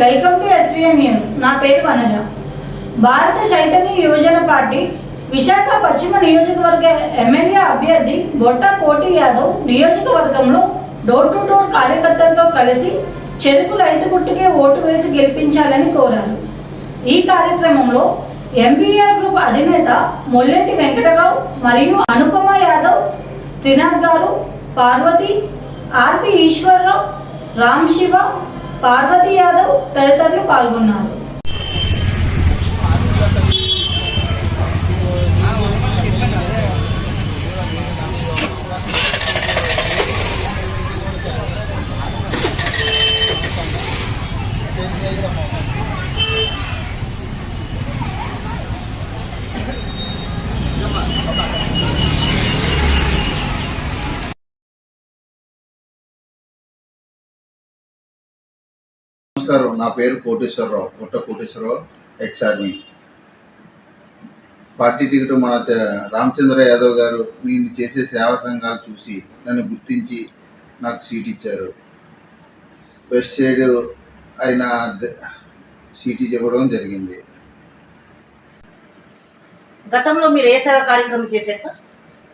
Welcome to SVI news. నా పేరు వనజ. భారత చైతన్య యువజన పార్టీ విశాఖ పశ్చిమ నియోజకవర్గ ఎమ్మెల్యే అభ్యర్థి బొట్ట కోటి యాదవ్ నియోజకవర్గంలో డోర్ టు డోర్ కార్యకర్తలతో కలిసి చెరుకు రైతు గుట్టుకే ఓటు వేసి గెలిపించాలని కోరారు. ఈ కార్యక్రమంలో ఎంబీఆర్ గ్రూప్ అధినేత మొల్లెంటి వెంకటరావు మరియు అనుపమ యాదవ్ త్రినాథ్ గారు పార్వతి ఆర్పి ఈశ్వరరావు రామ్ శివ పార్వతి యాదవ్ తదితరులు పాల్గొన్నారు. నమస్కారం. నా పేరు కోటేశ్వరరావు. పుట్ట కోటేశ్వరరావు ఆర్మీ పార్టీ టికెట్ మన రామచంద్ర యాదవ్ గారు నేను చేసే సేవా సంఘాలు చూసి నన్ను గుర్తించి నాకు సీట్ ఇచ్చారు. వెస్ట్ సైడ్ ఆయన సీట్ ఇవ్వడం జరిగింది. గతంలో మీరు ఏ సేవా కార్యక్రమం చేశారు సార్?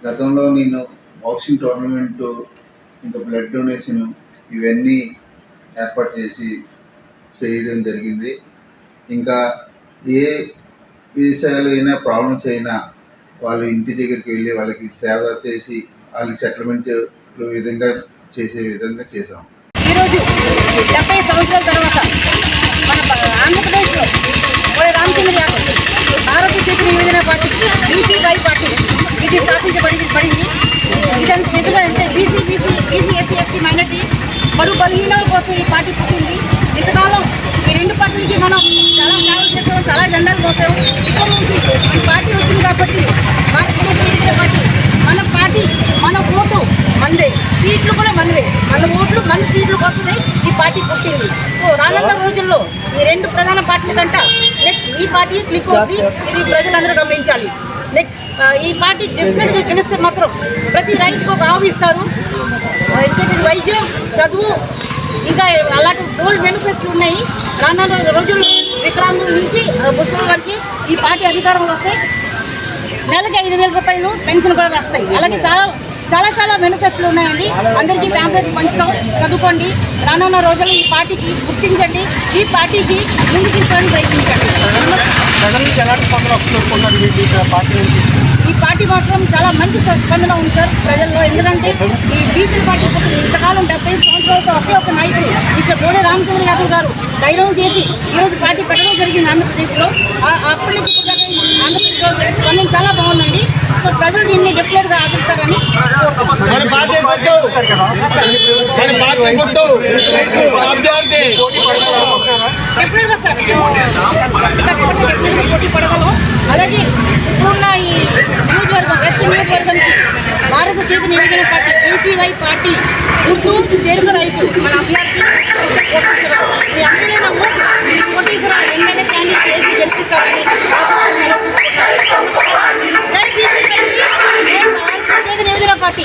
గతంలో నేను బాక్సింగ్ టోర్నమెంట్ ఇంకా బ్లడ్ డొనేషన్ ఇవన్నీ ఏర్పాటు చేసి చేయడం జరిగింది. ఇంకా ఏ విషయాలు అయినా ప్రాబ్లమ్స్ అయినా వాళ్ళు ఇంటి దగ్గరికి వెళ్ళి వాళ్ళకి సేవ చేసి వాళ్ళకి సెటిల్మెంట్ విధంగా చేసే విధంగా చేసాం ఈరోజు డెబ్బై సంవత్సరాల తర్వాత మన ఆంధ్రప్రదేశ్లో రామచంద్ర యాదవ్ భారత చేతుల యోజన పార్టీ బీసీవై పార్టీ ఇది స్థాపించబడింది పడింది. ఇదంతా ఎందుకు అంటే BC BC BC SC ST minority బడు బలహీనాల కోసం ఈ పార్టీ పుట్టింది ఇంతకాలం ఈ రెండు పార్టీలకి మనం చాలా సేవలు చేసాం చాలా జెండాలు పోసాం ఇక్కడ నుంచి ఈ పార్టీ వచ్చింది కాబట్టి భారతదేశ పార్టీ మన పార్టీ మన ఓటు మందే. సీట్లు కూడా మనవే మన ఓట్లు మన సీట్ల కోసమే ఈ పార్టీ పుట్టింది. సో రానున్న రోజుల్లో ఈ రెండు ప్రధాన పార్టీల కంట నెక్స్ట్ ఈ పార్టీ క్లిక్ అవుతుంది ఇది ప్రజలందరూ గమనించాలి. నెక్స్ట్ ఈ పార్టీ డెఫినెట్గా గెలిస్తే మాత్రం ప్రతి రైతుకు ఒక ఆవు ఇస్తారు. వైద్యం చదువు ఇంకా అలాంటి బోల్డ్ బెనిఫిట్స్ ఉన్నాయి. రానున్న రోజుల్లో వికలాంగుల నుంచి ముసలి వరకు ఈ పార్టీ అధికారంలో వస్తే నెలకి ఐదు వేల రూపాయలు పెన్షన్ కూడా వస్తాయి. అలాగే చాలా చాలా చాలా బెనిఫిట్స్లు ఉన్నాయండి. అందరికీ ప్యాంప్లెట్ పంచుతాం. చదువుకోండి. రానున్న రోజుల్లో ఈ పార్టీకి గుర్తించండి. ఈ పార్టీకి ముందు తీసుకోవడానికి ప్రయత్నించండి. ఈ పార్టీ మాత్రం చాలా మంచి స్పందన ఉంది సార్ ప్రజల్లో. ఎందుకంటే ఈ బీసీ పార్టీ పుట్టింది ఇంతకాలం డెబ్బై సంవత్సరాలతో ఒకే ఒక నాయకుడు. ఇక్కడ బోడే రామచంద్ర యాదవ్ గారు ధైర్యం చేసి ఈరోజు పార్టీ పెట్టడం జరిగింది ఆంధ్రప్రదేశ్లో. ఆ- అప్పటి నుంచి ఇప్పుడు దాకా ఆంధ్రప్రదేశ్లో స్పందన చాలా బాగుందండి. సో ప్రజలు దీన్ని డెఫినెట్గా ఆదరిస్తారని కోరుతున్నాను మన పార్టీ గుర్తు తెలుగు రైతు మన అభ్యర్థి మీ అమ్ములైన vote Koteswara MLA candidate party.